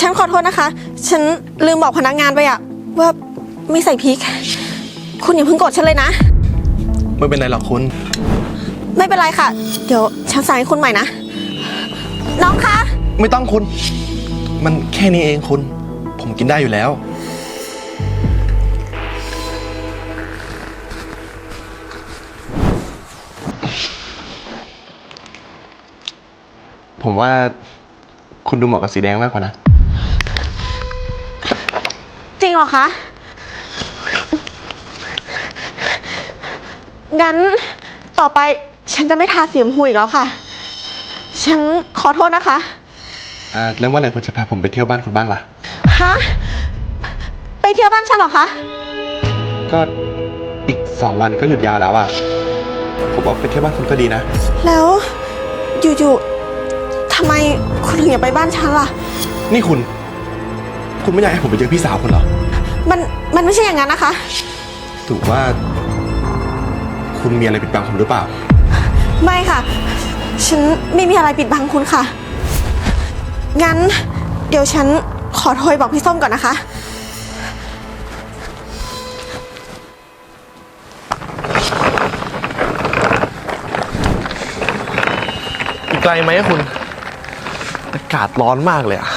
ฉันขอโทษนะคะ ฉันลืมบอกพนักงานไปอะว่าไม่ใส่พริก คุณอย่าเพิ่งโกรธฉันเลยนะ ไม่เป็นไรหรอกคุณ ไม่เป็นไรค่ะ เดี๋ยวฉันสั่งให้คุณใหม่นะ น้องคะ ไม่ต้องคุณ มันแค่นี้เองคุณ ผมกินได้อยู่แล้ว ผมว่าคุณดูเหมาะกับสีแดงมากกว่านะจ ริงเหรอคะ งั้นต่อไปฉันจะไม่ทาสีชมพูอีกแล้วค่ะ ฉันขอโทษนะคะ อ่าแล้วเมื่อไหร่คุณจะพาผมไปเที่ยวบ้านคุณบ้างล่ะ ฮะ ไปเที่ยวบ้านฉันเหรอคะ ก็อีกสองวันก็หยุดยาวแล้วอะ ผมบอกไปเที่ยวบ้านคุณก็ดีนะ แล้วอยู่ๆทำไมคุณถึงอยากไปบ้านฉันล่ะ นี่คุณ คุณไม่อยากให้ผมไปเจอพี่สาวคุณเหรอ มันมันไม่ใช่อย่างนั้นนะคะ ถือว่า คุณมีอะไรปิดบังผมหรือเปล่า ไม่ค่ะ ฉันไม่มีอะไรปิดบังคุณค่ะ งั้น เดี๋ยวฉันขอโทรไปบอกพี่ส้มก่อนนะคะ อีกไกลไหมอะคุณ อากาศร้อนมากเลยอะ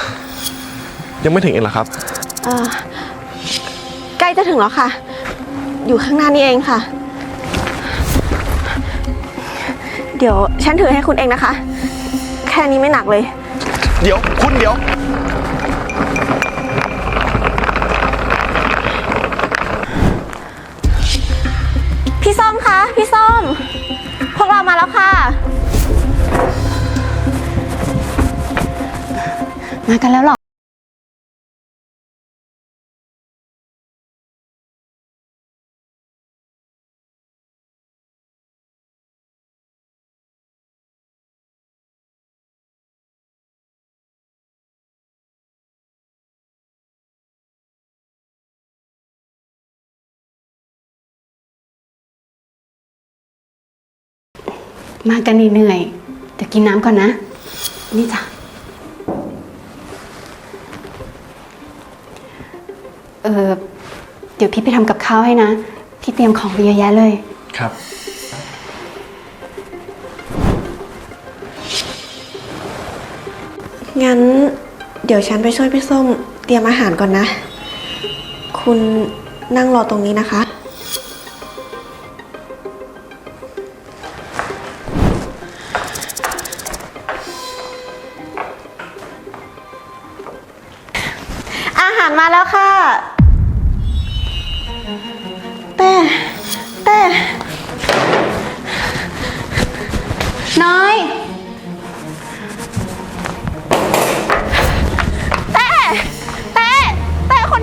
ยังไม่ถึงเองเหรอครับ เอ่อใกล้ จะถึงแล้วค่ะ อยู่ข้างหน้านี่เองค่ะ เดี๋ยวฉันถือให้คุณเองนะคะ แค่นี้ไม่หนักเลย เดี๋ยวคุณเดี๋ยว พี่ส้มคะ พี่ส้ม พวกเรามาแล้วค่ะ มากันแล้วเหรอ มากันเหนื่อยๆเดี๋ยวกินน้ำก่อนนะ นี่จ้ะ เออเดี๋ยวพี่ไปทำกับข้าวให้นะ พี่เตรียมของไปเยอะแยะเลย ครับ งั้นเดี๋ยวฉันไปช่วยพี่ส้มเตรียมอาหารก่อนนะ คุณนั่งรอตรงนี้นะคะ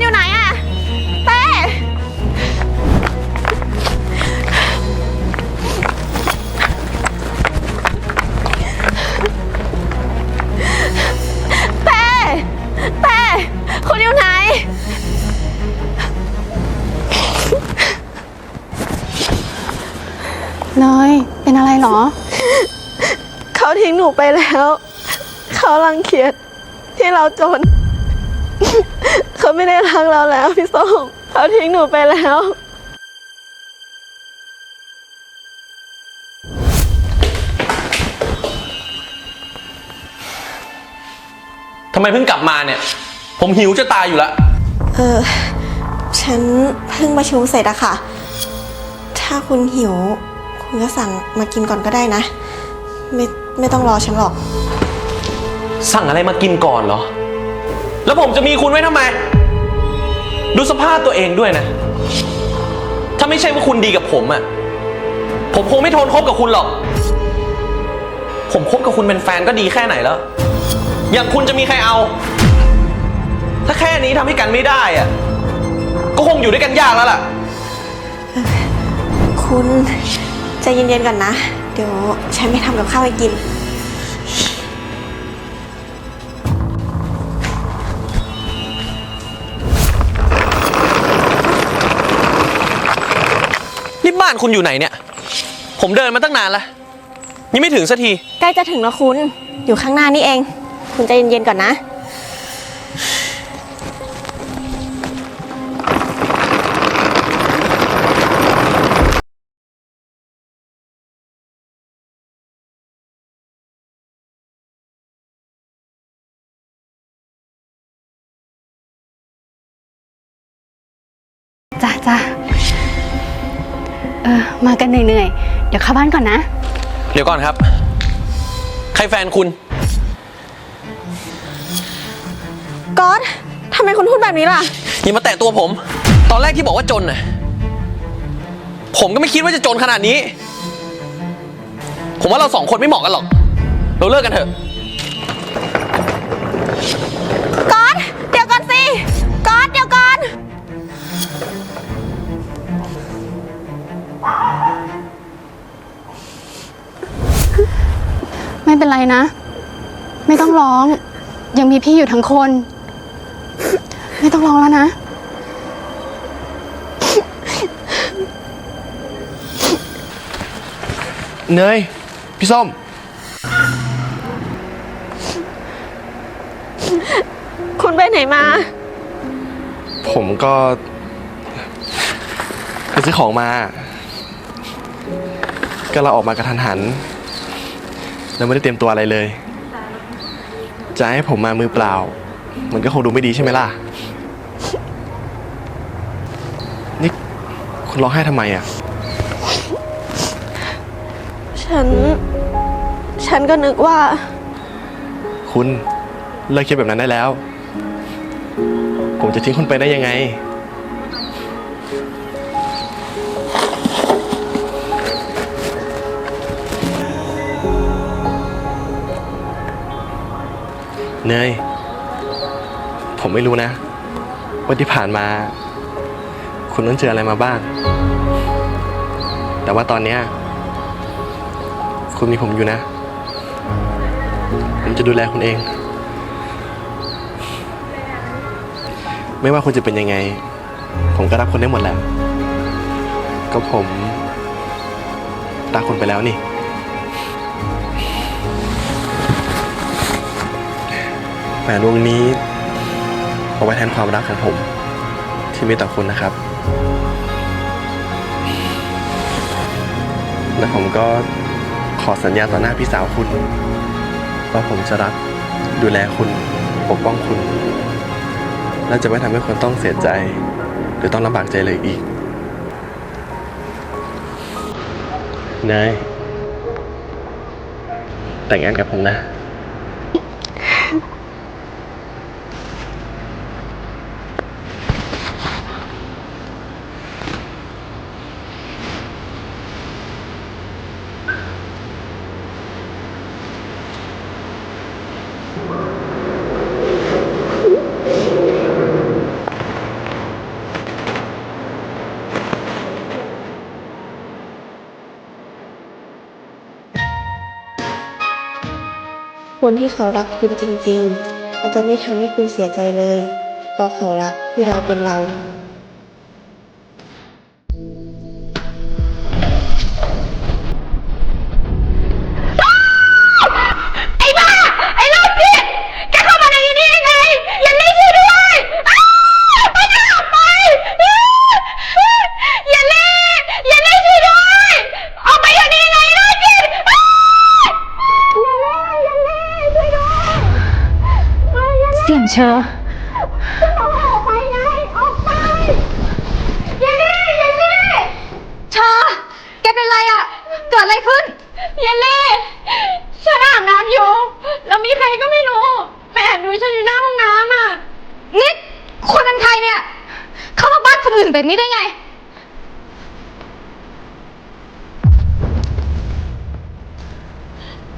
อยู่ไหนอะเต้เต้เต้คุณอยู่ไหนน้อยเป็นอะไรเหรอ เขาทิ้งหนูไปแล้ว เขารังเกียจที่เราจน เขาไม่ได้รักเราแล้วพี่ส้มเขาทิ้งหนูไปแล้ว ทำไมเพิ่งกลับมาเนี่ย ผมหิวจะตายอยู่แล้วเออ ฉันเพิ่งประชุมเสร็จอะค่ะ ถ้าคุณหิว คุณก็สั่งมากินก่อนก็ได้นะ ไม่ไม่ต้องรอฉันหรอก สั่งอะไรมากินก่อนเหรอ แล้วผมจะมีคุณไว้ทำไม ดูสภาพตัวเองด้วยนะ ถ้าไม่ใช่ว่าคุณดีกับผมอะผมคงไม่ทนคบกับคุณหรอก ผมคบกับคุณเป็นแฟนก็ดีแค่ไหนแล้ว อย่างคุณจะมีใครเอา ถ้าแค่นี้ทำให้กันไม่ได้อะก็คงอยู่ด้วยกันยากแล้วล่ะ คุณใจเย็นๆก่อนนะ เดี๋ยวฉันไปทำกับข้าวให้กินานคุณอยู่ไหนเนี่ย ผมเดินมาตั้งนานแล้วยังไม่ถึงสักที ใกล้จะถึงแล้วคุณ อยู่ข้างหน้านี่เอง คุณใจเย็นๆก่อนนะ จ้าจ้า เออมากันเหนื่อยๆ เดี๋ยวเข้าบ้านก่อนนะ เดี๋ยวก่อนครับ ใครแฟนคุณ ก๊อตทำไมคุณพูดแบบนี้ล่ะ อย่ามาแตะตัวผม ตอนแรกที่บอกว่าจนน่ะ ผมก็ไม่คิดว่าจะจนขนาดนี้ ผมว่าเราสองคนไม่เหมาะกันหรอก เราเลิกกันเถอะ ไม่เป็นไรนะ ไม่ต้องร้อง ยังมีพี่อยู่ทั้งคน ไม่ต้องร้องแล้วนะ เนย พี่ส้ม คุณไปไหนมา ผมก็ไปซื้อของมา ก็เราออกมากระทันหัน แล้วไม่ได้เตรียมตัวอะไรเลย จะให้ผมมามือเปล่า มันก็คงดูไม่ดีใช่ไหมล่ะ นี่คุณร้องไห้ทำไมอะ ฉัน ฉันก็นึกว่า คุณเลิกคิดแบบนั้นได้แล้ว ผมจะทิ้งคุณไปได้ยังไง เนย ผมไม่รู้นะ ว่าที่ผ่านมา คุณต้องเจออะไรมาบ้าง แต่ว่าตอนเนี้ย คุณมีผมอยู่นะ ผมจะดูแลคุณเอง ไม่ว่าคุณจะเป็นยังไง ผมก็รักคุณได้หมดแหละก็ผมรักคุณไปแล้วนี่ แหวนวงนี้เอาไว้แทนความรักของผม ที่มีต่อคุณนะครับ และผมก็ขอสัญญาต่อหน้าพี่สาวคุณ ว่าผมจะรักดูแลคุณปกป้องคุณ และจะไม่ทำให้คนต้องเสียใจ หรือต้องลำบากใจเลยอีกเนยแต่งงานกับผมนะ คนที่เขารักคุณจริงๆเขาจะไม่ทำให้คุณเสียใจเลยเพราะเขารักที่เราเป็นเรา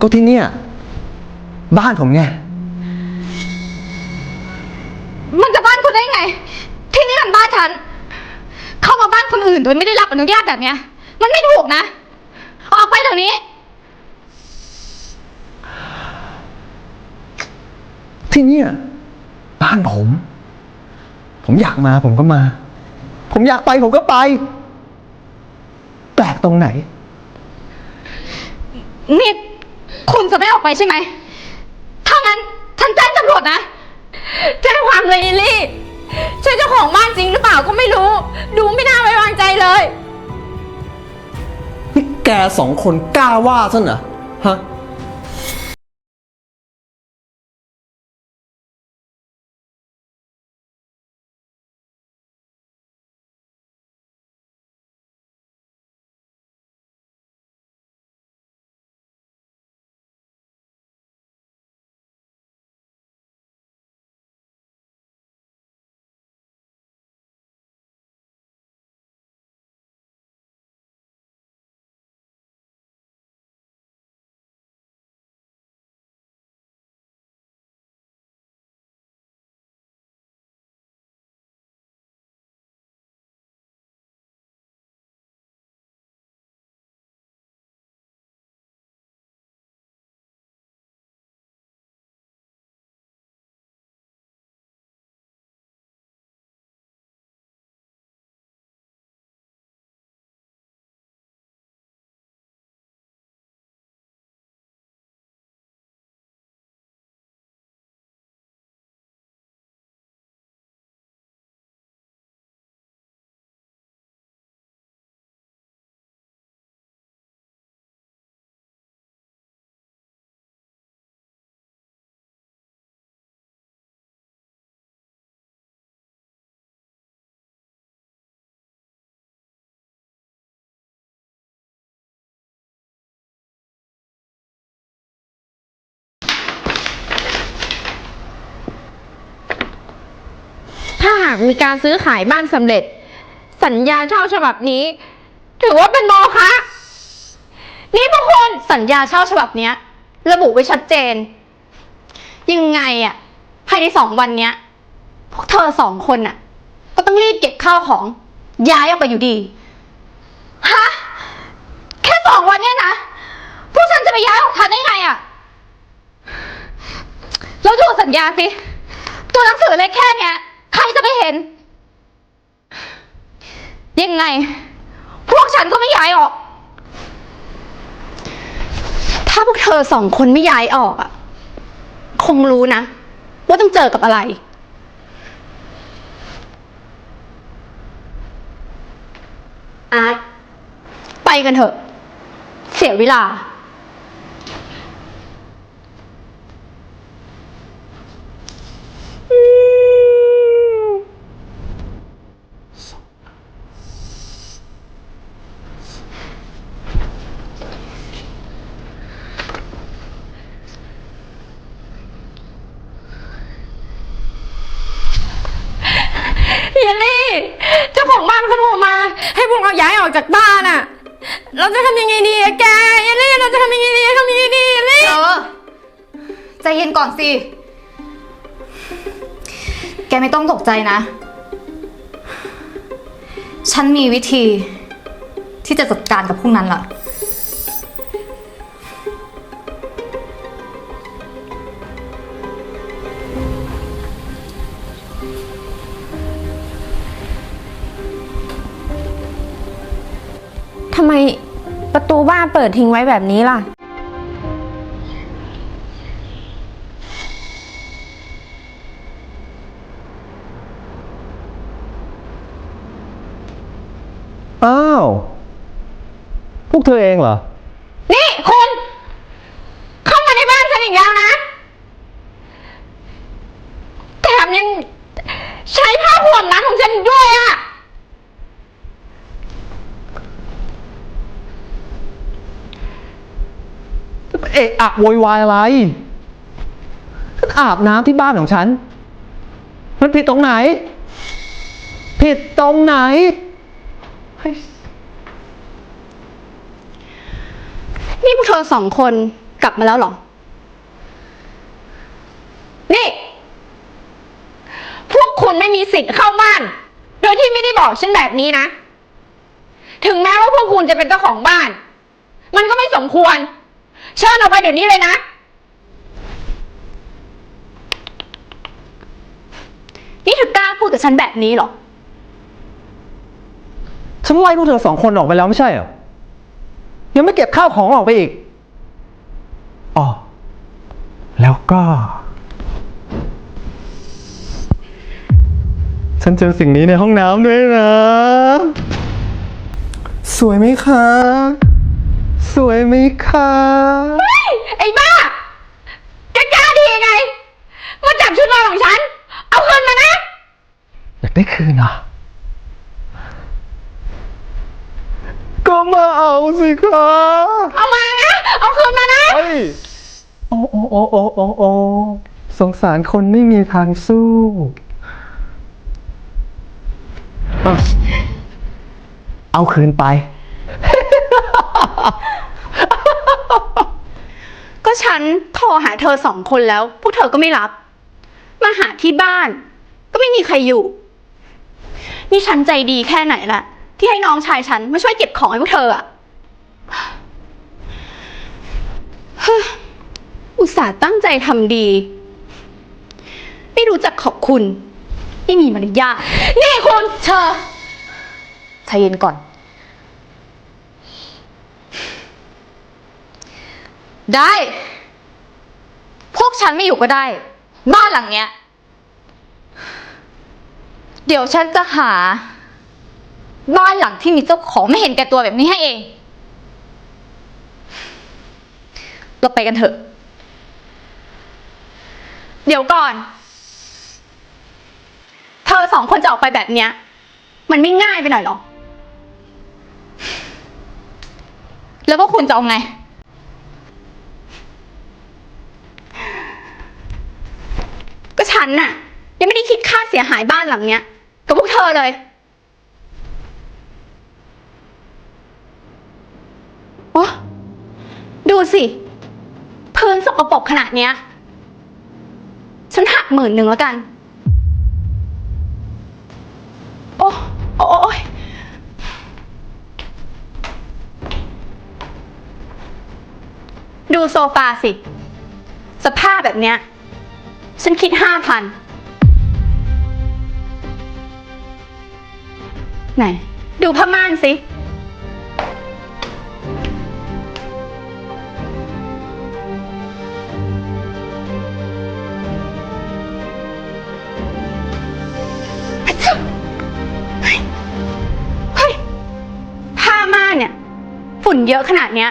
ก็ที่เนี่ย บ้านผมไง มันจะบ้านคุณได้ไง ที่นี่มันบ้านฉัน เข้ามาบ้านคนอื่นโดยไม่ได้รับอนุญาตแบบเนี้ย มันไม่ถูกนะ ออกไปเดี๋ยวนี้ ที่เนี่ย บ้านผม ผมอยากมาผมก็มา ผมอยากไปผมก็ไป แปลกตรงไหน นี่ คุณจะไม่ออกไปใช่ไหม ถ้างั้นฉันแจ้งตำรวจนะ แจ้งความเลยลิลลี่ ใช่เจ้าของบ้านจริงหรือเปล่าก็ไม่รู้ ดูไม่น่าไว้วางใจเลย นี่แกสองคนกล้าว่าซะเหรอฮะ ถ้าหากมีการซื้อขายบ้านสำเร็จ สัญญาเช่าฉบับนี้ ถือว่าเป็นโมฆะนี่พวกคุณสัญญาเช่าฉบับเนี้ย ระบุไว้ชัดเจน ยังไงอะภายในสองวันเนี้ย พวกเธอสองคนน่ะก็ต้องรีบเก็บข้าวของย้ายออกไปอยู่ดีฮะแค่สองวันเนี่ยนะพวกฉันจะไปย้ายออกทันได้ไงอะแล้วดูสัญญาสิตัวหนังสือเล็กแค่เนี้ย ใครจะไปเห็น ยังไง พวกฉันก็ไม่ย้ายออก ถ้าพวกเธอสองคนไม่ย้ายออกอะคงรู้นะ ว่าต้องเจอกับอะไร อาร์ตไปกันเถอะ เสียเวลา เยลลี่ เจ้าของบ้านเขาโทรมา ให้พวกเราย้ายออกจากบ้านอะเราจะทำยังไงดีอะแกเยลลี่เราจะทำยังไงดีทำยังไงดีเอลลี่เออใจเย็นก่อนสิ แกไม่ต้องตกใจนะ ฉันมีวิธีที่จะจัดการกับพวกนั้นล่ะำไมประตูบ้านเปิดทิ้งไว้แบบนี้ล่ะ อ้าว พวกเธอเองเหรอ นี่คุณ เข้ามาในบ้านฉันอีกแล้วนะ แถมยังใช้ผ้าห่มร้านของฉันอีกด้วยอะ เอะอะโวยวายอะไรฉันอาบน้ำที่บ้านของฉัน มันผิดตรงไหน ผิดตรงไหน นี่พวกเธอสองคนกลับมาแล้วเหรอ นี่ พวกคุณไม่มีสิทธิ์เข้าบ้าน โดยที่ไม่ได้บอกฉันแบบนี้นะ ถึงแม้ว่าพวกคุณจะเป็นเจ้าของบ้าน มันก็ไม่สมควร เชิญออกไปเดี๋ยวนี้เลยนะ นี่เธอกล้าพูดกับฉันแบบนี้เหรอ ฉันไล่พวกเธอสองคนออกไปแล้วไม่ใช่เหรอ ยังไม่เก็บข้าวของออกไปอีก อ๋อ แล้วก็ ฉันเจอสิ่งนี้ในห้องน้ำด้วยนะ สวยไหมคะ สวยไหมคะไอ้บ้าแกกล้าดียังไง มาจับชุดนอนของฉัน เอาคืนมานะ อยากได้คืนเหรอะก็มาเอาสิคะเอามานะ เอาคืนมานะ เฮ้ย โอ้โอ้โอ้โอ้โอ้โอ้สงสารคนไม่มีทางสู้อะเอาคืนไป ฉันโทรหาเธอสองคนแล้ว พวกเธอก็ไม่รับ มาหาที่บ้าน ก็ไม่มีใครอยู่ นี่ฉันใจดีแค่ไหนล่ะที่ให้น้องชายฉันมาช่วยเก็บของให้พวกเธออะเฮ้ออุตส่าห์ตั้งใจทำดี ไม่รู้จักขอบคุณ ไม่มีมารยาทนี่คุณเชอใจเย็นก่อน ได้ พวกฉันไม่อยู่ก็ได้ บ้านหลังเนี้ย เดี๋ยวฉันจะหา บ้านหลังที่มีเจ้าของไม่เห็นแก่ตัวแบบนี้ให้เอง เราไปกันเถอะ เดี๋ยวก่อน เธอสองคนจะออกไปแบบเนี้ย มันไม่ง่ายไปหน่อยหรอ แล้วพวกคุณจะเอาไง ก็ฉันน่ะ ยังไม่ได้คิดค่าเสียหายบ้านหลังเนี้ย กับพวกเธอเลย โอ้ดูสิพื้นสกปรกขนาดเนี้ย ฉันหักหมื่นหนึ่งแล้วกัน โอ้โอ้โอ้ยดูโซฟาสิ สภาพแบบเนี้ย ฉันคิดห้าพันไหน ดูผ้าม่านสิเฮ้ยเฮ้ย ผ้าม่านเนี่ย ฝุ่นเยอะขนาดเนี้ย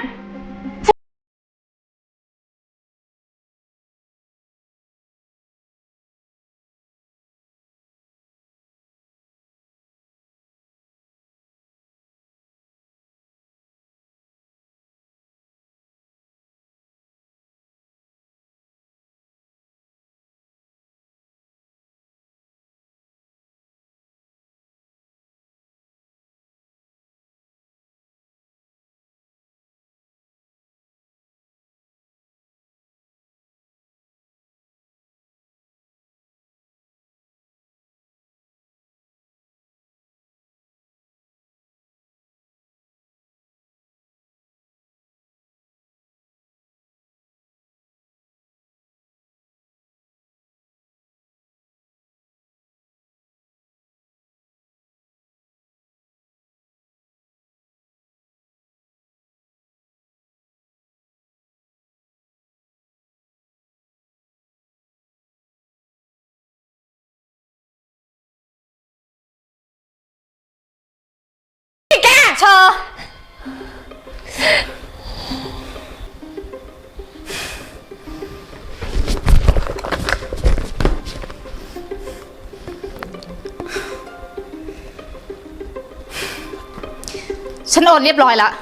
ฉันโอนเรียบร้อยแล้ว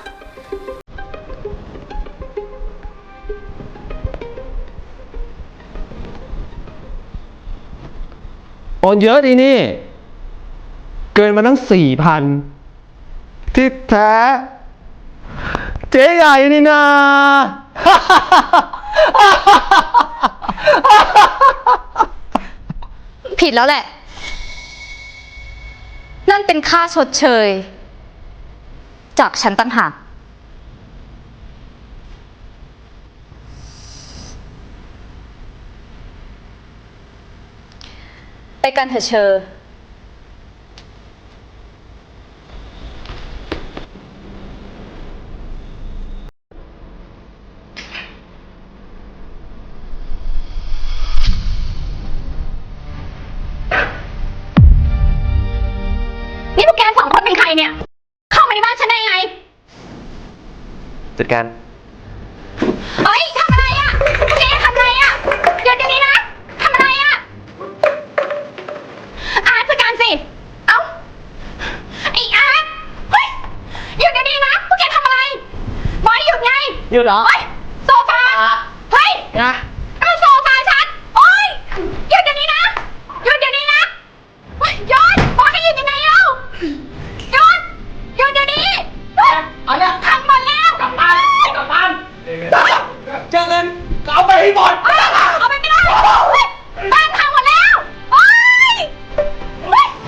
โอนเยอะดีนี่ เกินมาตั้งสี่พันที่แท้ เจ๊ใหญ่นี่นา ผิดแล้วแหละ นั่นเป็นค่าชดเชย จากฉันตั้งหากไปกันเถอะเชอ การเฮ้ยทำอะไรอะพวกแกทำอะไรอะเดี๋ยวเดี๋ยวนี้นะทำอะไรอะอาร์ตจัดการสิ เอ้าไอ้อาร์ตเฮ้ยหยุดเดี๋ยวนี้นะพวกแกทำอะไรบอยหยุดไงหยุดเหรอ เฮ้ย